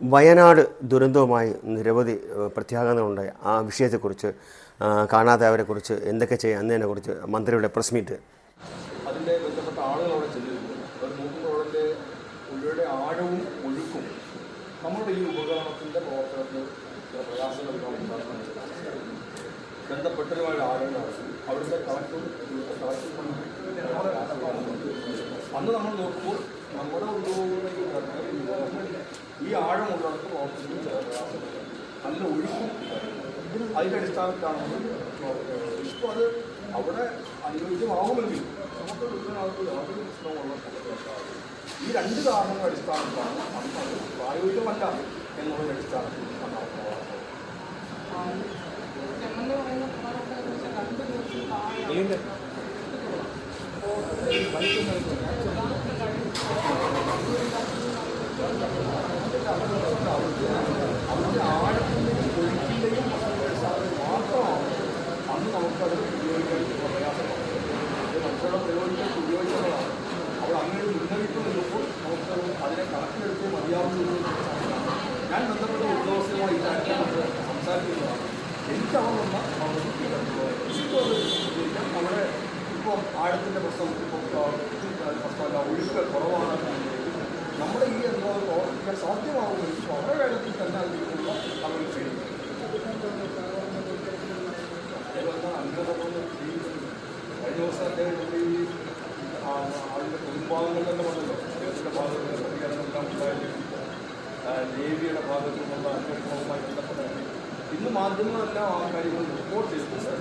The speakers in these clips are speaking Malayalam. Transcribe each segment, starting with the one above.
വയനാട് ദുരന്തവുമായി നിരവധി പ്രത്യാഘാതങ്ങളുണ്ടായി ആ വിഷയത്തെക്കുറിച്ച് കാണാതായവരെക്കുറിച്ച് എന്തൊക്കെ ചെയ്യാം എന്നതിനെക്കുറിച്ച് മന്ത്രിയുടെ പ്രസ് മീറ്റ്. അതിന്റെ ബന്ധപ്പെട്ട ആളുകൾ അവിടെ ചെല്ലുന്നുണ്ട് അവർ നോക്കുമ്പോൾ പുഴയുടെ ആഴവും ഒഴുക്കും നമ്മുടെ ഈ ഉപകരണത്തിന്റെ പ്രവർത്തനത്തിൽ പ്രയാസങ്ങൾ ഉണ്ടാകുന്നുണ്ട് ബന്ധപ്പെട്ടവരുമായ ആളുകൾ നടത്തി അവിടുത്തെ കളക്ടറും അന്ന് നമ്മൾ നോക്കുമ്പോൾ നമ്മുടെ ഈ ഘട്ടത്തിൽ ഈ ആഴമുള്ളിടത്ത് ചില പ്രയാസങ്ങളുണ്ട് നല്ല ഒഴുക്കും അതിന്റെ അടിസ്ഥാനത്തിലാണ് ഇപ്പോൾ അത് അവിടെ അനുയോജ്യമാകുമെങ്കിൽ നമുക്ക് യാതൊരു പ്രശ്നമുള്ള ഈ രണ്ട് കാരണങ്ങൾ അടിസ്ഥാനത്തിലാണ് പ്രായോഗികമല്ല എന്നുള്ളതിന്റെ അടിസ്ഥാനത്തിൽ അന്ന് ആ പ്രവർത്തനം അതിന്റെ ആഴത്തിന്റെയും ഒഴുക്കിന്റെയും മാത്രമാണ് അന്ന് നമുക്കത് ഉപയോഗിക്കാൻ പ്രയാസമാണ് ഇത് നമുക്കവിടെ പ്രയോഗിക്കാൻ ഉപയോഗിക്കുന്നതാണ് അപ്പോൾ അങ്ങനെ ഒരു മുന്നറിയിപ്പ് നൽകുമ്പോൾ നമുക്ക് അതിനെ കണക്കിലെടുത്ത് മതിയാവുന്ന ഞാൻ ബന്ധപ്പെട്ട ഉദ്യോഗസ്ഥരുമായി ഈ കാര്യത്തിൽ നമ്മൾ സംസാരിക്കുന്നതാണ് എനിക്ക് അവർ വന്ന ഇപ്പോൾ അത് ഉപയോഗിക്കാം നമ്മുടെ ഇപ്പോൾ ആഴത്തിന്റെ പ്രശ്നം പ്രശ്നമല്ല ഒഴുക്ക് കുറവാണ്. നമ്മുടെ ഈ അനുഭവം പ്രവർത്തിക്കാൻ സാധ്യമാകുമെങ്കിൽ വളരെ വേഗത്തിൽ തന്നെ അതിനുള്ള നമ്മൾ ചെയ്യും അതുപോലെ തന്നെ കഴിഞ്ഞ ദിവസം അദ്ദേഹം നമ്മുടെ ഈ അതിന്റെ കുടുംബാംഗങ്ങൾ തന്നെ പറഞ്ഞല്ലോ അദ്ദേഹത്തിന്റെ ഭാഗത്ത് പ്രതികരണമെല്ലാം ഉണ്ടായിരുന്നു. ആ, നേവിയുടെ ഭാഗത്തു നിന്നുള്ള അന്വേഷണവുമായി ബന്ധപ്പെട്ട ഇന്ന് മാധ്യമങ്ങളെല്ലാം ആ കാര്യങ്ങൾ റിപ്പോർട്ട് ചെയ്തിട്ടുണ്ട്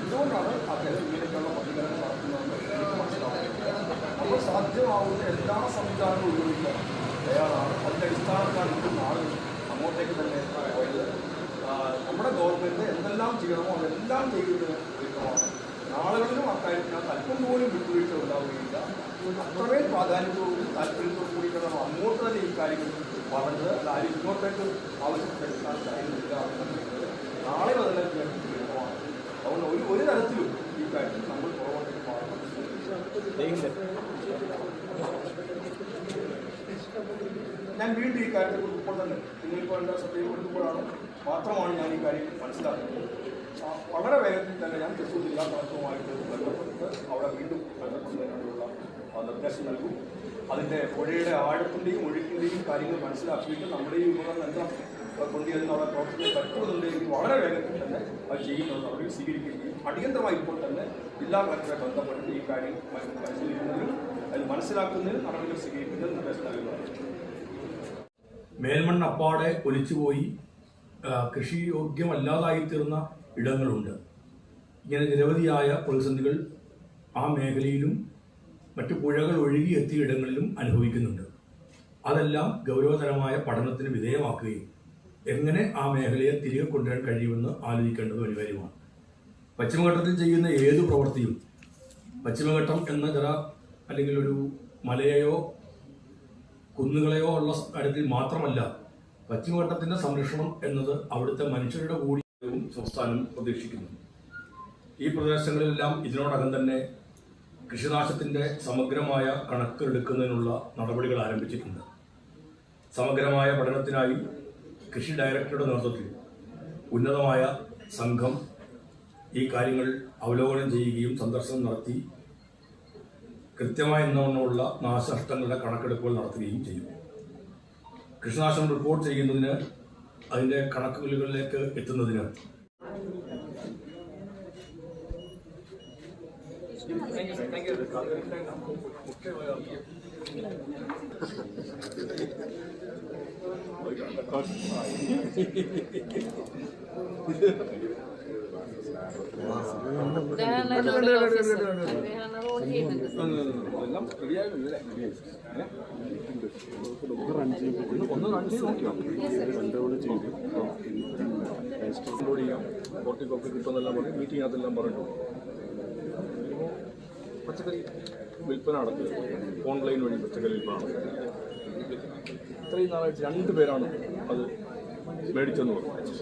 എന്തുകൊണ്ടാണ് അദ്ദേഹം ഇങ്ങനെയൊക്കെയുള്ള പ്രതികരണം നടത്തുന്നതെന്ന് എനിക്ക് മനസ്സിലാവുന്നത് അപ്പോൾ സാധ്യമാവുന്ന എല്ലാ സംവിധാനവും ഉപയോഗിക്കാൻ തയ്യാറാണ്. അതിന്റെ ഇപ്പോൾ ആളുകൾ അങ്ങോട്ടേക്ക് തന്നെ പോയത്. നമ്മുടെ ഗവൺമെന്റ് എന്തെല്ലാം ചെയ്യണമോ അതെല്ലാം ചെയ്യുന്നതിന് ഒരുക്കമാണ് നാളുകളിലും അക്കാര്യത്തിനകത്ത് അല്പം പോലും വിട്ടുവീഴ്ച ഉണ്ടാവുകയില്ല. അത്രമേൽ പ്രാധാന്യത്തോടും താല്പര്യത്തോടു കൂടി നമ്മൾ അങ്ങോട്ട് തന്നെ ഈ കാര്യങ്ങൾ പറഞ്ഞത്. അതായത് ഇങ്ങോട്ടേക്ക് ആവശ്യപ്പെട്ടെടുക്കാൻ കാര്യമില്ല എന്നുള്ളത് നാളെ ഒരുക്കമാണ് അതുകൊണ്ട് ഒരു ഒരു തരത്തിലും ഈ കാര്യത്തിൽ നമ്മൾ പുറകോട്ടേക്ക് മാറണം ഞാൻ വീണ്ടും ഈ കാര്യത്തെക്കുറിച്ച് ഇപ്പോൾ തന്നെ നിങ്ങളിപ്പോൾ എന്റെ ശ്രദ്ധയിൽ കൊടുക്കുമ്പോഴാണ് മാത്രമാണ് ഞാൻ ഈ കാര്യം മനസ്സിലാക്കുന്നത്. വളരെ വേഗത്തിൽ തന്നെ ഞാൻ തൃശ്ശൂർ ജില്ലാ കളക്ടറുമായിട്ട് ബന്ധപ്പെട്ട് അവിടെ വീണ്ടും ബന്ധപ്പെടുന്നതിനുള്ള നിർദ്ദേശം നൽകും. അതിന്റെ പുഴയുടെ ആഴത്തിന്റെയും ഒഴുക്കിന്റെയും കാര്യങ്ങൾ മനസ്സിലാക്കിയിട്ട് നമ്മുടെ ഈ ഉപകരണം എല്ലാം കൊണ്ടുവരുന്ന പ്രവർത്തനം പ്രവർത്തിക്കാൻ എനിക്ക് വളരെ വേഗത്തിൽ തന്നെ അത് ചെയ്യുന്നുണ്ട്. അവർ സ്വീകരിക്കുകയും അടിയന്തരമായി ഇപ്പോൾ തന്നെ ജില്ലാ കളക്ടറെ ബന്ധപ്പെട്ട് ഈ കാര്യം പരിശീലിക്കുന്നതിനും അത് മനസ്സിലാക്കുന്നതിനും നടപടികൾ സ്വീകരിക്കുന്നതിനും നിർദ്ദേശം നൽകുന്നതാണ് മേൽമണ്ണ് അപ്പാടെ ഒലിച്ചുപോയി ആ, കൃഷി യോഗ്യമല്ലാതായി തീർന്ന ഇടങ്ങളുണ്ട്. ഇങ്ങനെ നിരവധിയായ പ്രതിസന്ധികൾ ആ മേഖലയിലും മറ്റു പുഴകൾ ഒഴുകിയെത്തിയ ഇടങ്ങളിലും അനുഭവിക്കുന്നുണ്ട്. അതെല്ലാം ഗൗരവതരമായ പഠനത്തിന് വിധേയമാക്കുകയും എങ്ങനെ ആ മേഖലയെ തിരികെ കൊണ്ടുവരാൻ കഴിയുമെന്ന് ആലോചിക്കേണ്ടത് അനിവാര്യമാണ് പശ്ചിമഘട്ടത്തിൽ ചെയ്യുന്ന ഏത് പ്രവൃത്തിയും പശ്ചിമഘട്ടം എന്ന ചില അല്ലെങ്കിൽ ഒരു മലയെയോ കുന്നുകളെയോ ഉള്ള കാര്യത്തിൽ മാത്രമല്ല പശ്ചിമഘട്ടത്തിന്റെ സംരക്ഷണം എന്നത് അവിടുത്തെ മനുഷ്യരുടെ കൂടി സംസ്ഥാനം പ്രതീക്ഷിക്കുന്നു. ഈ പ്രദേശങ്ങളിലെല്ലാം ഇതിനോടകം തന്നെ കൃഷിനാശത്തിന്റെ സമഗ്രമായ കണക്കെടുക്കുന്നതിനുള്ള നടപടികൾ ആരംഭിച്ചിട്ടുണ്ട്. സമഗ്രമായ പഠനത്തിനായി കൃഷി ഡയറക്ടറുടെ നേതൃത്വത്തിൽ ഉന്നതമായ സംഘം ഈ കാര്യങ്ങൾ അവലോകനം ചെയ്യുകയും സന്ദർശനം നടത്തി കൃത്യമായ എന്നവണ്ണമുള്ള നാശനഷ്ടങ്ങളുടെ കണക്കെടുപ്പുകൾ നടത്തുകയും ചെയ്യും. കൃഷിനാശം റിപ്പോർട്ട് ചെയ്യുന്നതിന് അതിന്റെ കണക്കുകളിലേക്ക് എത്തുന്നതിന് എല്ലാം പറഞ്ഞു പറഞ്ഞു പച്ചക്കറി വിൽപ്പന നടത്തുക ഓൺലൈൻ വഴി പച്ചക്കറി വിൽപ്പന നടത്തുക ഇത്രയും നാളായിട്ട് രണ്ട് പേരാണ് അത് മേടിച്ചെന്ന് പറഞ്ഞു.